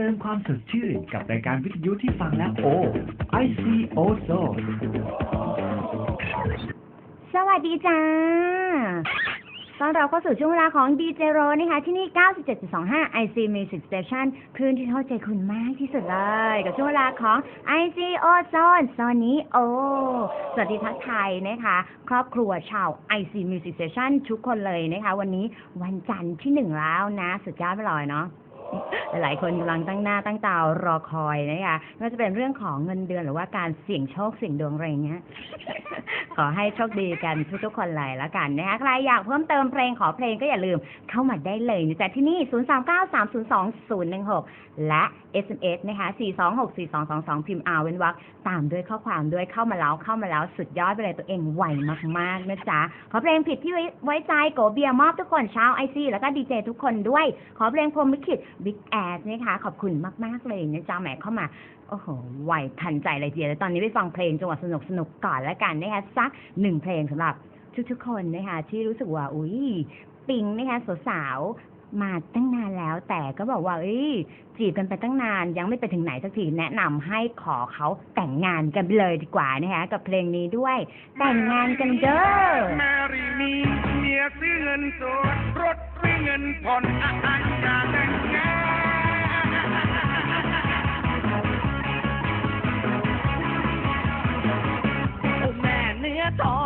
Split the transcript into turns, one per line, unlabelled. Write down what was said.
เติมความสดชื่นกับรายการวิทยุที่ฟังแล้วโอ้ I see also
สวัสดีจ้า ตอนเราเข้าสู่ช่วงเวลาของ DJ r o นะคะ ที่นี่ 97.25 IC Music Station คลื่นที่เข้าใจคุณมากที่สุดเลย กับช่วงเวลาของ IC O Zone โซนนี้โอ สวัสดีทักทายนะคะ ครอบครัวชาว IC Music Station ทุกคนเลยนะคะ วันนี้วันจันทร์ที่หนึ่งแล้วนะ สุดยอดไปเลยเนาะ หลายๆคนกำลังตั้งหน้าตั้งตารอคอยนะคะไม่ว่าจะเป็นเรื่องของเงินเดือนหรือว่าการเสี่ยงโชคเสี่ยงดวงอะไรอย่างเงี้ย อให้โชคดีกันทุกๆคนเลยละกันนะคะใครอยากเพิ่มเติมเพลงขอเพลงก็อย่าลืมเข้ามาได้เลยนะจ๊ะที่นี่ 039302016 และ SMS นะคะ 4264222 พิมพ์อาเว้นวรรคตามด้วยข้อความด้วยเข้ามาแล้วเข้ามาแล้วสุดยอดไปเลยตัวเองไวมากๆนะจ๊ะ ขอเพลงผิดที่ไว้ไวใจโกเบียมอบทุกคนชาวไอซีแล้วก็ดีเจทุกคนด้วย ขอเพลงพรมลิขิตบิ๊กแอดนะคะขอบคุณมาก ๆ เลยนะจ๊ะแหมเข้ามา โอ้โหไวทันใจเลยเดียวตอนนี้ไปฟังเพลงจังหวะสนุกสนุกๆก่อนแล้วกันนะคะสักหนึ่งเพลงสำหรับทุกๆคนนะคะที่รู้สึกว่าอุ้ยปิงนะคะสาวๆมาตั้งนานแล้ว แต่ก็บอกว่าเอ้ยจีบกันไปตั้งนานยังไม่ไปถึงไหนสักทีแนะนำให้ขอเขาแต่งงานกันไปเลยดีกว่านะคะกับเพลงนี้ด้วย แต่งงานกันเด้อ
แมรี่มีเมียซื้อเงินสดรถซื้อเงินผ่อนอะไร that's all.